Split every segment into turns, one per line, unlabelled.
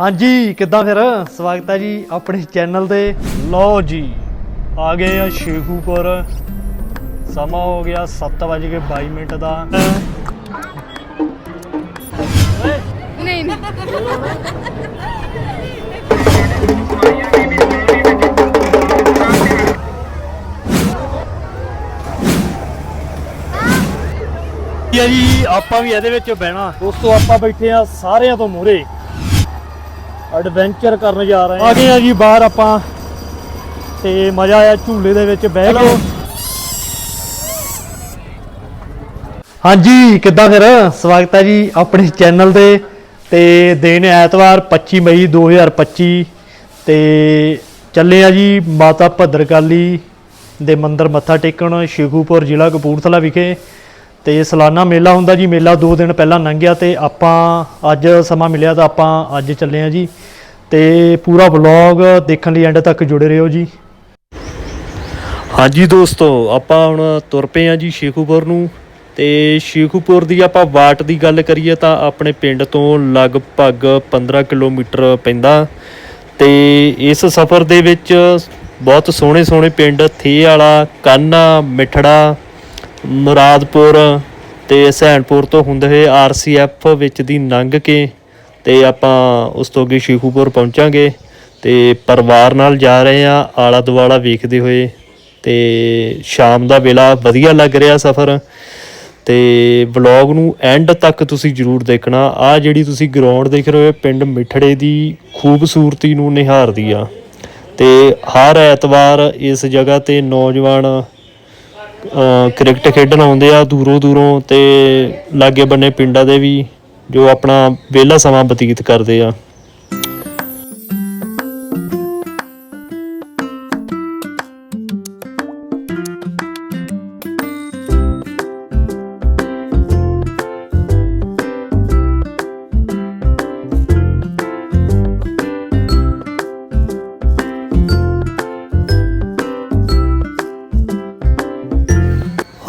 ਹਾਂਜੀ, ਕਿੱਦਾਂ ਫਿਰ? ਸਵਾਗਤ ਹੈ ਜੀ ਆਪਣੇ ਚੈਨਲ ਤੇ। ਲਓ ਜੀ, ਆ ਗਏ ਆ ਸ਼ੇਖੂਪੁਰ। ਸਮਾਂ ਹੋ ਗਿਆ 7:22 ਮਿੰਟ ਦਾ।
ਨਹੀਂ ਨਹੀਂ
ਕੀ ਜੀ, ਆਪਾਂ ਵੀ ਇਹਦੇ ਵਿੱਚ ਬਹਿਣਾ। ਦੋਸਤੋ, ਆਪਾਂ ਬੈਠੇ ਆ ਸਾਰਿਆਂ ਤੋਂ ਮੂਰੇ ਐਡਵੈਂਚਰ ਕਰਨ ਜਾ ਰਹੇ ਆ ਗਏ ਆ ਜੀ ਬਾਹਰ ਆਪਾਂ। ਤੇ ਮਜ਼ਾ ਆਇਆ ਝੂਲੇ ਦੇ ਵਿੱਚ ਬਹਿ ਕੇ। ਹਾਂਜੀ ਕਿੱਦਾਂ ਫਿਰ? ਸਵਾਗਤ ਹੈ ਜੀ ਆਪਣੇ ਚੈਨਲ ਤੇ। ਤੇ ਦਿਨ ਐਤਵਾਰ 25 ਮਈ 2025 ਤੇ ਚੱਲੇ ਆ ਜੀ ਮਾਤਾ ਭੱਦਰਕਾਲੀ ਦੇ ਮੰਦਿਰ ਮੱਥਾ ਟੇਕਣ ਸ਼ੇਖੂਪੁਰ ਜ਼ਿਲ੍ਹਾ ਕਪੂਰਥਲਾ ਵਿਖੇ। ਤੇ ਸਾਲਾਨਾ ਮੇਲਾ ਹੁੰਦਾ ਜੀ, ਮੇਲਾ 2 ਦਿਨ ਪਹਿਲਾਂ ਲੰਘਿਆ ਤੇ ਆਪਾਂ ਅੱਜ ਸਮਾਂ ਮਿਲਿਆ ਤਾਂ ਆਪਾਂ ਅੱਜ ਚੱਲੇ ਆ ਜੀ। ਤੇ ਪੂਰਾ ਵਲੌਗ ਦੇਖਣ ਲਈ ਐਂਡ ਤੱਕ ਜੁੜੇ ਰਹੋ ਜੀ। ਹਾਂਜੀ ਦੋਸਤੋ, ਆਪਾਂ ਹੁਣ ਤੁਰ ਪਏ ਆ ਜੀ ਸ਼ੇਖੂਪੁਰ ਨੂੰ। ਤੇ ਸ਼ੇਖੂਪੁਰ ਦੀ ਆਪਾਂ ਵਾਟ ਦੀ ਗੱਲ ਕਰੀਏ ਤਾਂ ਆਪਣੇ ਪਿੰਡ ਤੋਂ ਲਗਭਗ 15 ਕਿਲੋਮੀਟਰ ਪੈਂਦਾ। ਤੇ ਇਸ ਸਫ਼ਰ ਦੇ ਵਿੱਚ ਬਹੁਤ ਸੋਹਣੇ ਸੋਹਣੇ ਪਿੰਡ ਥੇ ਵਾਲਾ, ਕਾਨਾ, ਮਿੱਠੜਾ ਮੁਰਾਦਪੁਰ ਤੇ ਸੈਣਪੁਰ ਤੋਂ ਹੁੰਦੇ ਹੋਏ ਆਰਸੀਐਫ ਵਿੱਚ ਦੀ ਲੰਘ ਕੇ ਤੇ ਆਪਾਂ ਉਸ ਤੋਂ ਅੱਗੇ ਸ਼ੇਖੂਪੁਰ ਪਹੁੰਚਾਂਗੇ ਤੇ ਪਰਿਵਾਰ ਨਾਲ ਜਾ ਰਹੇ ਆ ਆਲਾ ਦੁਆਲਾ ਵੇਖਦੇ ਹੋਏ ਤੇ ਸ਼ਾਮ ਦਾ ਵੇਲਾ ਵਧੀਆ ਲੱਗ ਰਿਹਾ ਸਫ਼ਰ ਤੇ ਵਲੌਗ ਨੂੰ ਐਂਡ ਤੱਕ ਤੁਸੀਂ ਜਰੂਰ ਦੇਖਣਾ। ਆ ਜਿਹੜੀ ਤੁਸੀਂ ਗਰਾਊਂਡ ਦੇਖ ਰਹੇ ਹੋ ਪਿੰਡ ਮਿੱਠੜੇ ਦੀ ਖੂਬਸੂਰਤੀ ਨੂੰ ਨਿਹਾਰਦੀ ਆ। ਤੇ ਹਰ ਐਤਵਾਰ ਇਸ ਜਗ੍ਹਾ ਤੇ ਨੌਜਵਾਨ ਕ੍ਰਿਕਟ ਖੇਡਣ ਆਉਂਦੇ ਆ ਦੂਰੋਂ ਦੂਰੋਂ ਤੇ ਲਾਗੇ ਬੰਨੇ ਪਿੰਡਾਂ ਦੇ ਵੀ ਜੋ ਆਪਣਾ ਵਿਹਲਾ ਸਮਾਂ ਬਤੀਤ ਕਰਦੇ ਆ।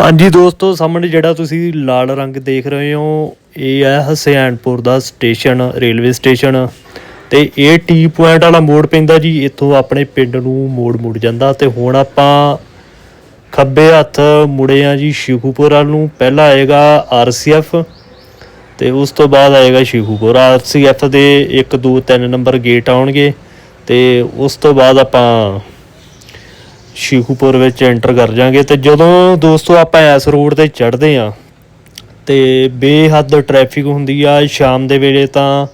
ਹਾਂਜੀ ਦੋਸਤੋ, ਸਾਹਮਣੇ ਜਿਹੜਾ ਤੁਸੀਂ ਲਾਲ ਰੰਗ ਦੇਖ ਰਹੇ ਹੋ, ਇਹ ਹੈ ਹਸਿਆਣਪੁਰ ਦਾ ਸਟੇਸ਼ਨ, ਰੇਲਵੇ ਸਟੇਸ਼ਨ। ਤੇ ਇਹ ਟੀ ਪੁਆਇੰਟ ਵਾਲਾ ਮੋੜ ਪੈਂਦਾ ਜੀ, ਇੱਥੋਂ ਆਪਣੇ ਪਿੰਡ ਨੂੰ ਮੋੜ ਮੁੜ ਜਾਂਦਾ। ਤੇ ਹੁਣ ਆਪਾਂ ਖੱਬੇ ਹੱਥ ਮੁੜੇ ਆ ਜੀ ਸ਼ਿਖੂਪੁਰ ਵੱਲ ਨੂੰ। ਪਹਿਲਾਂ ਆਏਗਾ ਆਰਸੀਐਫ ਤੇ ਉਸ ਤੋਂ ਬਾਅਦ ਆਏਗਾ ਸ਼ਿਖੂਪੁਰ ਆਰਸੀਐਫ ਦੇ 1 2 3 ਨੰਬਰ ਗੇਟ ਆਉਣਗੇ। ਤੇ ਉਸ ਤੋਂ ਬਾਅਦ ਆਪਾਂ ਸ਼ਿਖੂਪੁਰ ਵਿੱਚ ਐਂਟਰ ਕਰ ਜਾਾਂਗੇ ਤੇ ਜਦੋਂ ਦੋਸਤੋ ਆਪਾਂ ਇਸ ਰੋਡ ਤੇ ਚੜ੍ਹਦੇ ਆ ਤੇ ਬੇਹੱਦ ਟ੍ਰੈਫਿਕ ਹੁੰਦੀ ਆ, ਸ਼ਾਮ ਦੇ ਵੇਲੇ ਤਾਂ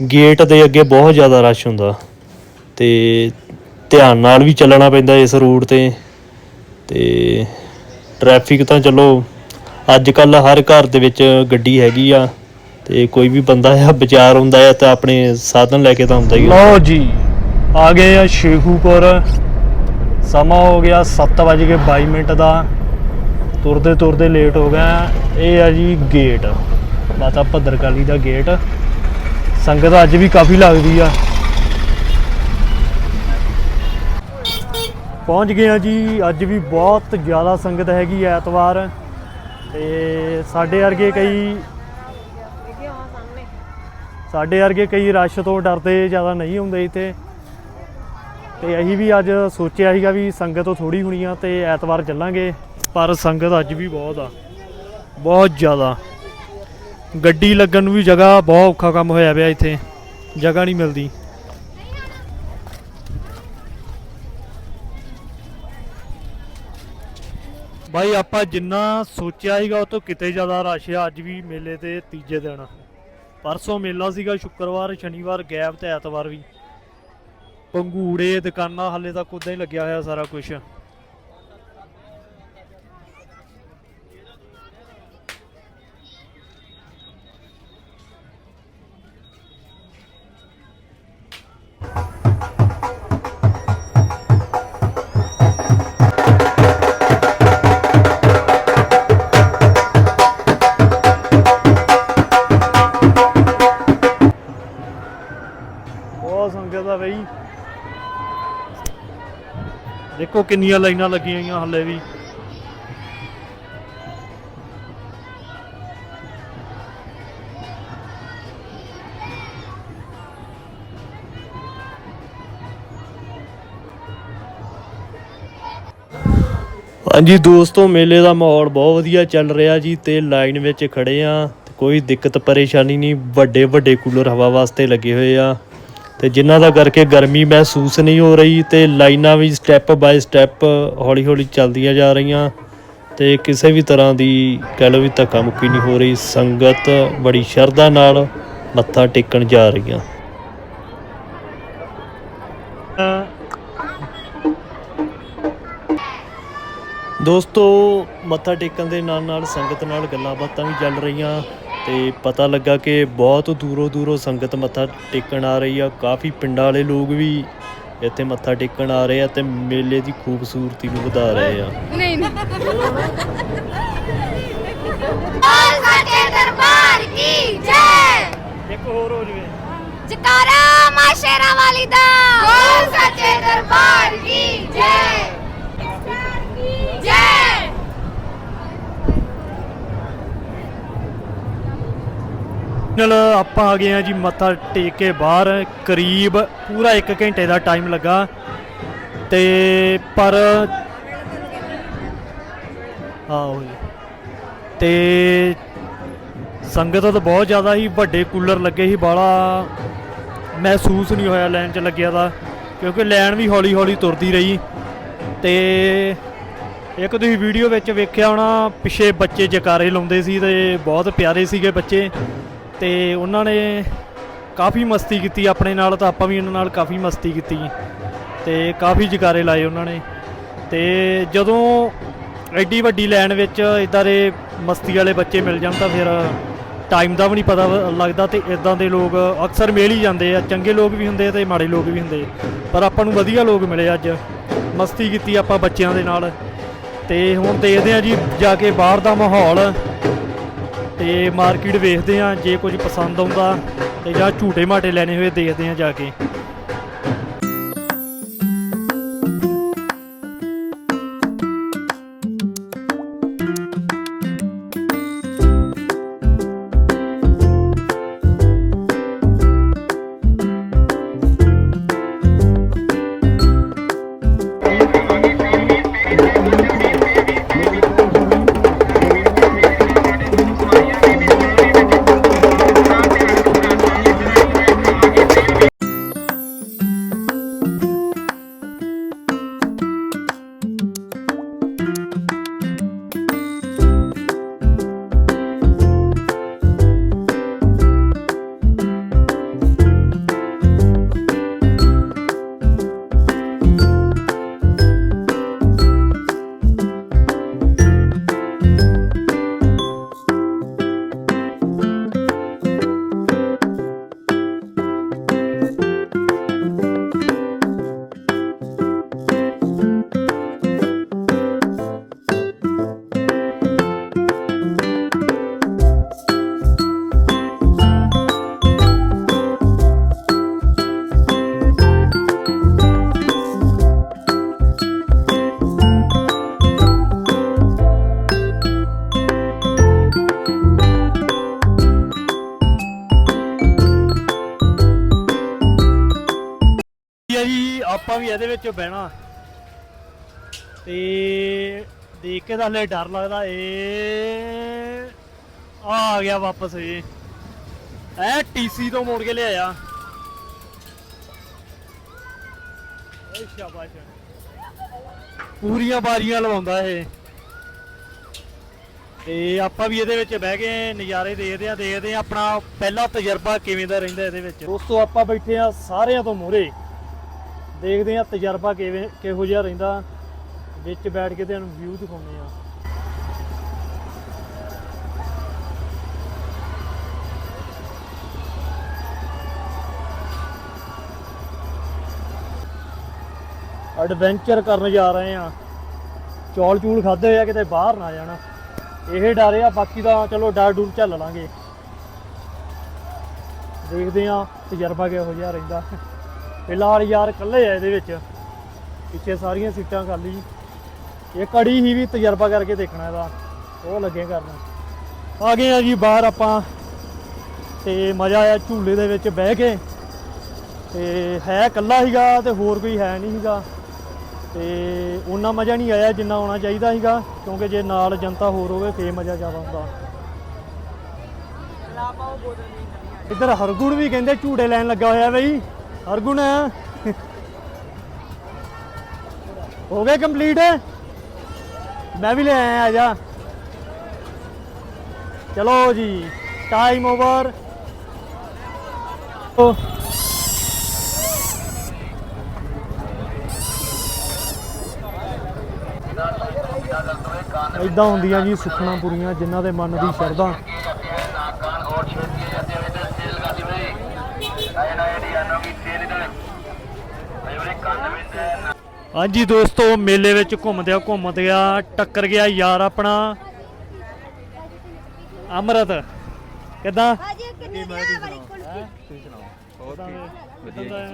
ਗੇਟ ਦੇ ਅੱਗੇ ਬਹੁਤ ਜ਼ਿਆਦਾ ਰਸ਼ ਹੁੰਦਾ ਤੇ ਧਿਆਨ ਨਾਲ ਵੀ ਚੱਲਣਾ ਪੈਂਦਾ ਇਸ ਰੋਡ ਤੇ ਤੇ ਟ੍ਰੈਫਿਕ ਤਾਂ ਚਲੋ ਅੱਜ ਕੱਲ ਹਰ ਘਰ ਦੇ ਵਿੱਚ ਗੱਡੀ ਹੈਗੀ ਆ ਤੇ ਕੋਈ ਵੀ ਬੰਦਾ ਆ, ਵਿਚਾਰ ਹੁੰਦਾ ਆ ਤਾਂ ਆਪਣੇ ਸਾਧਨ ਲੈ ਕੇ ਤਾਂ ਹੁੰਦਾ ਹੀ ਲਓ ਜੀ, ਆ ਗਏ ਆ ਸ਼ੇਖੂਪੁਰ ਸਮਾਂ ਹੋ ਗਿਆ 7:22 ਮਿੰਟ ਦਾ। ਤੁਰਦੇ ਤੁਰਦੇ ਲੇਟ ਹੋ ਗਿਆ। ਇਹ ਆ ਜੀ ਗੇਟ ਮਾਤਾ ਭੱਦਰਕਾਲੀ ਦਾ ਗੇਟ ਸੰਗਤ ਅੱਜ ਵੀ ਕਾਫੀ ਲੱਗਦੀ ਆ। ਪਹੁੰਚ ਗਏ ਆ ਜੀ। ਅੱਜ ਵੀ ਬਹੁਤ ਜ਼ਿਆਦਾ ਸੰਗਤ ਹੈਗੀ ਐ ਐਤਵਾਰ। ਤੇ ਸਾਡੇ ਵਰਗੇ ਕਈ ਸਾਡੇ ਵਰਗੇ ਕਈ ਰਸ਼ ਤੋਂ ਡਰਦੇ ਜ਼ਿਆਦਾ ਨਹੀਂ ਹੁੰਦੇ ਇੱਥੇ। ਤੇ ਅਸੀਂ ਵੀ ਅੱਜ ਸੋਚਿਆ ਸੀਗਾ ਵੀ ਸੰਗਤ ਤੋਂ ਥੋੜੀ ਹੋਣੀ ਆ ਤੇ ਐਤਵਾਰ ਚੱਲਾਂਗੇ, ਪਰ ਸੰਗਤ ਅੱਜ ਵੀ ਬਹੁਤ ਆ, ਬਹੁਤ ਜ਼ਿਆਦਾ। ਗੱਡੀ ਲੱਗਣ ਨੂੰ ਵੀ ਜਗ੍ਹਾ ਬਹੁਤ ਔਖਾ ਕੰਮ ਹੋਇਆ ਪਿਆ ਇੱਥੇ, ਜਗ੍ਹਾ ਨਹੀਂ ਮਿਲਦੀ। ਭਾਈ ਆਪਾਂ ਜਿੰਨਾ ਸੋਚਿਆ ਸੀਗਾ ਉਹ ਤੋਂ ਕਿਤੇ ਜ਼ਿਆਦਾ ਰਸ਼ ਆ, ਅੱਜ ਵੀ ਮੇਲੇ ਦੇ ਤੀਜੇ ਦਿਨ। ਪਰਸੋਂ ਮੇਲਾ ਸੀਗਾ, ਸ਼ੁੱਕਰਵਾਰ, ਸ਼ਨੀਵਾਰ ਗੈਪ ਤੇ ਐਤਵਾਰ ਵੀ। ਪੰਗੂੜੇ ਦੁਕਾਨਾਂ ਹਾਲੇ ਤੱਕ ਉਦਾਂ ਹੀ ਲੱਗਿਆ ਹੋਇਆ ਸਾਰਾ ਕੁਝ ਦੇਖੋ ਕਿੰਨੀਆਂ ਲਾਈਨਾਂ ਲੱਗੀਆਂ ਹੋਈਆਂ ਹੱਲੇ ਵੀ। ਹਾਂਜੀ ਦੋਸਤੋ, ਮੇਲੇ ਦਾ ਮਾਹੌਲ ਬਹੁਤ ਵਧੀਆ ਚੱਲ ਰਿਹਾ ਜੀ, ਤੇ ਲਾਈਨ ਵਿੱਚ ਖੜੇ ਆ ਕੋਈ ਦਿੱਕਤ ਪਰੇਸ਼ਾਨੀ ਨਹੀਂ ਵੱਡੇ ਵੱਡੇ ਕੂਲਰ ਹਵਾ ਵਾਸਤੇ ਲੱਗੇ ਹੋਏ ਆ। ਤੇ ਜਿਨ੍ਹਾਂ ਦਾ ਕਰਕੇ ਗਰਮੀ ਮਹਿਸੂਸ ਨਹੀਂ ਹੋ ਰਹੀ ਤੇ ਲਾਈਨਾਂ ਵੀ ਸਟੈਪ ਬਾਈ ਸਟੈਪ ਹੌਲੀ ਹੌਲੀ ਚੱਲਦੀਆਂ ਜਾ ਰਹੀਆਂ ਤੇ ਕਿਸੇ ਵੀ ਤਰ੍ਹਾਂ ਦੀ ਕਹਿ ਲਓ ਵੀ ਧੱਕਾ ਮੁੱਕੀ ਨਹੀਂ ਹੋ ਰਹੀ। ਸੰਗਤ ਬੜੀ ਸ਼ਰਧਾ ਨਾਲ ਮੱਥਾ ਟੇਕਣ ਜਾ ਰਹੀਆਂ। ਦੋਸਤੋ, ਮੱਥਾ ਟੇਕਣ ਦੇ ਨਾਲ ਨਾਲ ਸੰਗਤ ਨਾਲ ਗੱਲਾਂ ਬਾਤਾਂ ਵੀ ਚੱਲ ਰਹੀਆਂ। ਤੇ ਪਤਾ ਲੱਗਾ ਕਿ ਬਹੁਤ ਦੂਰੋਂ ਦੂਰੋਂ ਸੰਗਤ ਮੱਥਾ ਟੇਕਣ ਆ ਰਹੀ ਆ। ਕਾਫੀ ਪਿੰਡਾਂ ਵਾਲੇ ਲੋਕ ਵੀ ਇੱਥੇ ਮੱਥਾ ਟੇਕਣ ਆ ਰਹੇ ਆ ਤੇ ਮੇਲੇ ਦੀ ਖੂਬਸੂਰਤੀ ਨੂੰ ਵਧਾ ਰਹੇ ਆ।
ਨਹੀਂ ਨਹੀਂ।
ਬੋਲ ਸੱਚੇ ਦਰਬਾਰ ਕੀ ਜੈ?
ਇੱਕ ਹੋਰ ਹੋ ਜਵੇ।
ਜਕਾਰਾ ਮਾ ਸ਼ੇਰਾਂ ਵਾਲੀ ਦਾ। ਬੋਲ ਸੱਚੇ ਦਰਬਾਰ ਕੀ ਜੈ ਜੈ?
ਨਾਲ ਆਪਾਂ ਆ ਗਏ ਆ ਜੀ ਮੱਥਾ ਟੇਕ ਕੇ ਬਾਹਰ, ਕਰੀਬ ਪੂਰਾ 1 ਘੰਟੇ ਦਾ ਟਾਈਮ ਲੱਗਾ। ਤੇ ਪਰ ਆਹੋ ਜੀ। ਤੇ ਸੰਗਤ ਤਾਂ ਬਹੁਤ ਜ਼ਿਆਦਾ ਹੀ ਵੱਡੇ ਕੂਲਰ ਲੱਗੇ ਸੀ ਬਾਲਾ ਮਹਿਸੂਸ ਨਹੀਂ ਹੋਇਆ ਲਾਈਨ 'ਚ ਲੱਗਿਆ ਦਾ, ਕਿਉਂਕਿ ਲਾਈਨ ਵੀ ਹੌਲੀ ਹੌਲੀ ਤੁਰਦੀ ਰਹੀ। ਤੇ ਇੱਕ ਤੁਸੀਂ ਵੀਡੀਓ ਵਿੱਚ ਵੇਖਿਆ ਹੋਣਾ, ਪਿੱਛੇ ਬੱਚੇ ਜਕਾਰੇ ਲਾਉਂਦੇ ਸੀ ਤੇ ਬਹੁਤ ਪਿਆਰੇ ਸੀਗੇ ਬੱਚੇ। ਤੇ ਉਹਨਾਂ ਨੇ ਕਾਫੀ ਮਸਤੀ ਕੀਤੀ ਆਪਣੇ ਨਾਲ, ਤਾਂ ਆਪਾਂ ਵੀ ਉਹਨਾਂ ਨਾਲ ਕਾਫੀ ਮਸਤੀ ਕੀਤੀ। ਤੇ ਕਾਫੀ ਜਕਾਰੇ ਲਾਏ ਉਹਨਾਂ ਨੇ। ਤੇ ਜਦੋਂ ਐਡੀ ਵੱਡੀ ਲਾਈਨ ਵਿੱਚ ਇਦਾਂ ਦੇ ਮਸਤੀ ਵਾਲੇ ਬੱਚੇ ਮਿਲ ਜਾਣ, ਤਾਂ ਫਿਰ ਟਾਈਮ ਦਾ ਵੀ ਨਹੀਂ ਪਤਾ ਲੱਗਦਾ ਤੇ ਇਦਾਂ ਦੇ ਲੋਕ ਅਕਸਰ ਮਿਲ ਹੀ ਜਾਂਦੇ ਆ। ਚੰਗੇ ਲੋਕ ਵੀ ਹੁੰਦੇ ਆ ਤੇ ਮਾੜੇ ਲੋਕ ਵੀ ਹੁੰਦੇ ਪਰ ਆਪਾਂ ਨੂੰ ਵਧੀਆ ਲੋਕ ਮਿਲੇ ਅੱਜ। ਮਸਤੀ ਕੀਤੀ ਆਪਾਂ ਬੱਚਿਆਂ ਦੇ ਨਾਲ। ਤੇ ਹੁਣ ਦੇਖਦੇ ਆ ਜੀ, ਜਾ ਕੇ ਬਾਹਰ ਦਾ ਮਾਹੌਲ ਤੇ ਮਾਰਕੀਟ ਵੇਖਦੇ ਆ ਜੇ ਕੁਝ ਪਸੰਦ ਆਉਂਦਾ ਤੇ ਜਾਂ ਝੂਟੇ ਮਾਟੇ ਲੈਣੇ ਹੋਏ ਦੇਖਦੇ ਆ ਜਾ ਕੇ। ਆਪਾਂ ਵੀ ਇਹਦੇ ਵਿੱਚ ਬਹਿਣਾ। ਤੇ ਦੇਖ ਕੇ ਤਾਂ ਹਲੇ ਡਰ ਲੱਗਦਾ ਏ ਆ ਗਿਆ ਵਾਪਸ ਇਹ। ਐ ਟੀਸੀ ਤੋਂ ਮੋੜ ਕੇ ਲਿਆਇਆ। ਓਏ ਸ਼ਾਬਾਸ਼। ਪੂਰੀਆਂ ਬਾਰੀਆਂ ਲਵਾਉਂਦਾ ਇਹ। ਤੇ ਆਪਾਂ ਵੀ ਇਹਦੇ ਵਿੱਚ ਬਹਿ ਕੇ ਨਜ਼ਾਰੇ ਦੇਖਦੇ ਆ ਦੇਖਦੇ ਆ ਆਪਣਾ ਪਹਿਲਾ ਤਜਰਬਾ ਕਿਵੇਂ ਦਾ ਰਹਿੰਦਾ ਇਹਦੇ ਵਿੱਚ। ਦੋਸਤੋ, ਆਪਾਂ ਬੈਠੇ ਆ ਸਾਰਿਆਂ ਤੋਂ ਮੋਰੇ ਦੇਖਦੇ ਆ ਤਜਰਬਾ ਕਿਵੇਂ, ਕਿਹੋ ਜਿਹਾ ਰਹਿੰਦਾ। ਵਿੱਚ ਬੈਠ ਕੇ ਤੁਹਾਨੂੰ ਵਿਊ ਦਿਖਾਉਂਦੇ ਆ ਐਡਵੈਂਚਰ ਕਰਨ ਜਾ ਰਹੇ ਆ ਚੌਲ ਚੂਲ ਖਾਦੇ ਹੋਏ ਆ, ਕਿਤੇ ਬਾਹਰ ਨਾ ਜਾਣਾ। ਇਹ ਡਰ ਆ, ਬਾਕੀ ਤਾਂ ਚਲੋ ਡਰ ਡੂਰ ਝੱਲ ਲਾਂਗੇ। ਦੇਖਦੇ ਆ ਤਜਰਬਾ ਕਿਹੋ ਜਿਹਾ ਰਹਿੰਦਾ। ਫਿਲਹਾਲ ਯਾਰ ਇਕੱਲੇ ਆ ਇਹਦੇ ਵਿੱਚ। ਪਿੱਛੇ ਸਾਰੀਆਂ ਸੀਟਾਂ ਖਾਲੀ। ਇਹ ਕੜੀ ਹੀ ਵੀ ਤਜਰਬਾ ਕਰਕੇ ਦੇਖਣਾ ਇਹਦਾ। ਉਹ ਲੱਗੇ ਕਰਨ। ਆ ਗਏ ਆ ਜੀ ਬਾਹਰ ਆਪਾਂ। ਤੇ ਮਜ਼ਾ ਆਇਆ ਝੂਲੇ ਦੇ ਵਿੱਚ ਬਹਿ ਕੇ। ਤੇ ਹੈ ਇਕੱਲਾ ਸੀਗਾ ਤੇ ਹੋਰ ਕੋਈ ਹੈ ਨਹੀਂ ਸੀਗਾ। ਤੇ ਉਹਨਾਂ ਮਜ਼ਾ ਨਹੀਂ ਆਇਆ ਜਿੰਨਾ ਆਉਣਾ ਚਾਹੀਦਾ ਸੀਗਾ। ਕਿਉਂਕਿ ਜੇ ਨਾਲ ਜਨਤਾ ਹੋਰ ਹੋਵੇ ਫੇਰ ਮਜ਼ਾ ਜ਼ਿਆਦਾ ਹੁੰਦਾ। ਇੱਧਰ ਹਰਗੁਣ ਵੀ ਕਹਿੰਦੇ ਝੂੜੇ ਲੈਣ ਲੱਗਾ ਹੋਇਆ ਬਈ। ਹਰਗੁਣ। ਹੋ ਗਏ ਕੰਪਲੀਟ ਮੈਂ ਵੀ ਲੈ ਆਇਆ, ਆ ਜਾ। ਚਲੋ ਜੀ ਟਾਈਮ ਓਵਰ ਇਦਾਂ ਹੁੰਦੀਆਂ ਜੀ ਸੁਖਣਾ ਪੂਰੀਆਂ, ਜਿਨ੍ਹਾਂ ਦੇ ਮਨ ਦੀ ਸ਼ਰਧਾ। ਹਾਂਜੀ ਦੋਸਤੋ ਮੇਲੇ ਵਿੱਚ ਘੁੰਮਦਿਆਂ ਘੁੰਮਦਿਆਂ ਟੱਕਰ ਗਿਆ ਯਾਰ ਆਪਣਾ। ਅਮਰਤ ਕਿਦਾਂ?
ਹੋਰ ਕੀ
ਵਧੀਆ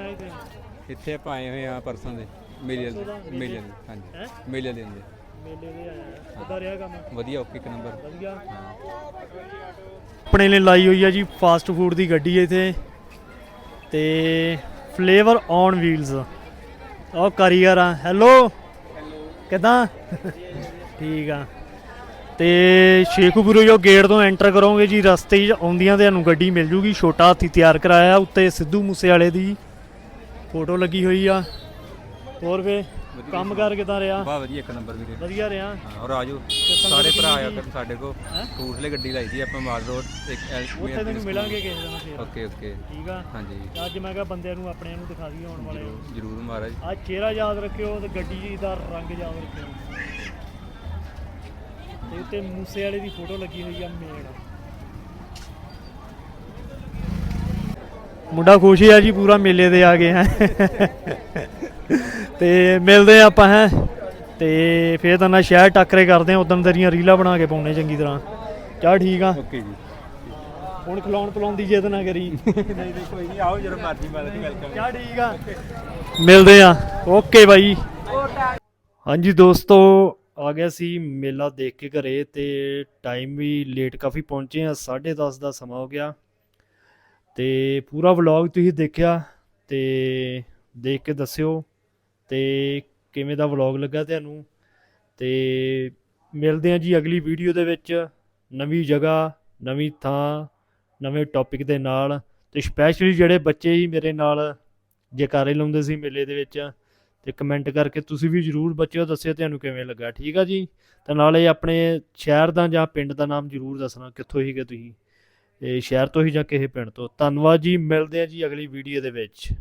ਇੱਥੇ ਆਪਾਂ ਆਏ ਹੋਏ ਆ ਪਰਸੋਂ ਦੇ। ਮੇਲੇ ਮੇਲੇ ਦੇ ਹਾਂਜੀ? ਮੇਲੇ ਦੇ ਦੇ
ਮੇਲੇ ਦੇ ਆਇਆ। ਕਿਦਾਂ ਰਿਹਾ ਕੰਮ?
ਵਧੀਆ ਓਕੇ ਇੱਕ ਨੰਬਰ।
ਵਧੀਆ? ਆਪਣੇ ਲਈ ਲਾਈ ਹੋਈ ਆ ਜੀ ਫਾਸਟ ਫੂਡ ਦੀ ਗੱਡੀ ਇੱਥੇ। ਤੇ ਫਲੇਵਰ ਔਨ ਵੀਲਸ ਉਹ ਕਾਰੀਗਰ ਆ। ਹੈਲੋ ਕਿਦਾਂ? ਠੀਕ ਆ। ਤੇ ਸ਼ੇਖੂਪੁਰ ਜੋ ਗੇਟ ਤੋਂ ਐਂਟਰ ਕਰੋਗੇ ਜੀ, ਰਸਤੇ 'ਚ ਆਉਂਦੀਆਂ ਤੁਹਾਨੂੰ ਗੱਡੀ ਮਿਲ ਜੂਗੀ। ਛੋਟਾ ਹਾਥੀ ਤਿਆਰ ਕਰਾਇਆ, ਉੱਤੇ ਸਿੱਧੂ ਮੂਸੇ ਵਾਲੇ ਦੀ ਫੋਟੋ ਲੱਗੀ ਹੋਈ ਆ। ਹੋਰ ਵੇ ਕੰਮ ਕਰ ਕਿਦਾਂ ਰਿਹਾ?
ਬਾ ਵਧੀਆ ਇੱਕ ਨੰਬਰ ਵੀਰੇ।
ਵਧੀਆ ਰਿਹਾ?
ਹਾਂ ਔਰ ਆਜੋ ਸਾਰੇ ਭਰਾ ਆਇਆ ਕਰ ਸਾਡੇ ਕੋ ਟੂਰਲੇ ਗੱਡੀ ਲਾਈ ਦੀ ਆਪਾਂ ਮਾਰ ਰੋਡ ਇੱਕ
ਉੱਥੇ ਤੈਨੂੰ ਮਿਲਾਂਗੇ ਕਿਸੇ ਦਿਨ ਫੇਰ।
Okay okay.
ਠੀਕ ਆ?
ਹਾਂਜੀ।
ਅੱਜ ਮੈਂ ਕਿਹਾ ਬੰਦਿਆਂ ਨੂੰ ਆਪਣਿਆਂ ਨੂੰ ਦਿਖਾ ਦਈਏ ਆਉਣ ਵਾਲੇ।
ਜਰੂਰ ਜਰੂਰ ਮਹਾਰਾਜ।
ਆ ਚਿਹਰਾ ਯਾਦ ਰੱਖਿਓ ਤੇ ਗੱਡੀ ਦਾ ਰੰਗ ਯਾਦ ਰੱਖਿਓ। ਤੇ ਉੱਤੇ ਮੂਸੇ ਵਾਲੇ ਦੀ ਫੋਟੋ ਲੱਗੀ ਹੋਈ ਆ ਮੇਨ ਮੁੰਡਾ ਖੁਸ਼ ਆ ਜੀ ਪੂਰਾ ਮੇਲੇ ਦੇ ਆ ਗਏ ਹੈ। ਤੇ ਮਿਲਦੇ ਆ ਆਪਾਂ ਹੈ। ਤੇ ਫੇਰ ਤਾਂ ਨਾ ਸ਼ਹਿਰ ਟੱਕਰੇ ਕਰਦੇ ਆ ਉਦੋਂ ਤੇਰੀਆਂ ਰੀਲਾਂ ਬਣਾ ਕੇ ਪਾਉਣੇ ਚੰਗੀ ਤਰ੍ਹਾਂ। ਚਾ ਠੀਕ ਆ।
ਓਕੇ ਜੀ।
ਹੁਣ ਖਿਲਾਉਣ ਪਲਾਉਣ ਦੀ ਜਿੱਦ ਨਾ ਕਰੀ।
ਨਹੀਂ ਨਹੀਂ ਕੋਈ ਨਹੀਂ ਆਓ ਜਦੋਂ ਮਰਜ਼ੀ ਮਿਲਦੀ ਵੈਲਕਮ
ਕਿਆ ਠੀਕ ਆ। ਮਿਲਦੇ ਆ ਓਕੇ ਬਾਈ। ਹਾਂਜੀ ਦੋਸਤੋ ਆ ਗਿਆ ਸੀ ਮੇਲਾ ਦੇਖ ਕੇ ਘਰੇ ਤੇ ਟਾਈਮ ਵੀ ਲੇਟ ਕਾਫੀ ਪਹੁੰਚੇ ਆ 10:30 ਦਾ ਸਮਾਂ ਹੋ ਗਿਆ। ਤੇ ਪੂਰਾ ਵਲੌਗ ਤੁਸੀਂ ਦੇਖਿਆ ਤੇ ਦੇਖ ਕੇ ਦੱਸਿਓ। ਤੇ ਕਿਵੇਂ ਦਾ ਵਲੌਗ ਲੱਗਾ ਤੁਹਾਨੂੰ? ਤੇ ਮਿਲਦੇ ਆ ਜੀ ਅਗਲੀ ਵੀਡੀਓ ਦੇ ਵਿੱਚ। ਨਵੀਂ ਜਗ੍ਹਾ, ਨਵੀਂ ਥਾਂ, ਨਵੇਂ ਟੌਪਿਕ ਦੇ ਨਾਲ। ਤੇ ਸਪੈਸ਼ਲੀ ਜਿਹੜੇ ਬੱਚੇ ਹੀ ਮੇਰੇ ਨਾਲ ਜੈਕਾਰੇ ਲਾਉਂਦੇ ਸੀ ਮੇਲੇ ਦੇ ਵਿੱਚ, ਤੇ ਕਮੈਂਟ ਕਰਕੇ ਤੁਸੀਂ ਵੀ ਜਰੂਰ ਬੱਚਿਓ ਦੱਸਿਓ ਤੁਹਾਨੂੰ ਕਿਵੇਂ ਲੱਗਾ, ਠੀਕ ਆ ਜੀ? ਤੇ ਨਾਲੇ ਆਪਣੇ ਸ਼ਹਿਰ ਦਾ ਜਾਂ ਪਿੰਡ ਦਾ ਨਾਮ ਜਰੂਰ ਦੱਸਣਾ, ਕਿੱਥੋਂ ਹੀਗੇ ਤੁਸੀਂ? ਇਹ ਸ਼ਹਿਰ ਤੋਂ ਹੀ ਜਾਂ ਕਿਸੇ ਪਿੰਡ ਤੋਂ? ਧੰਨਵਾਦ ਜੀ, ਮਿਲਦੇ ਆ ਜੀ ਅਗਲੀ ਵੀਡੀਓ ਦੇ ਵਿੱਚ।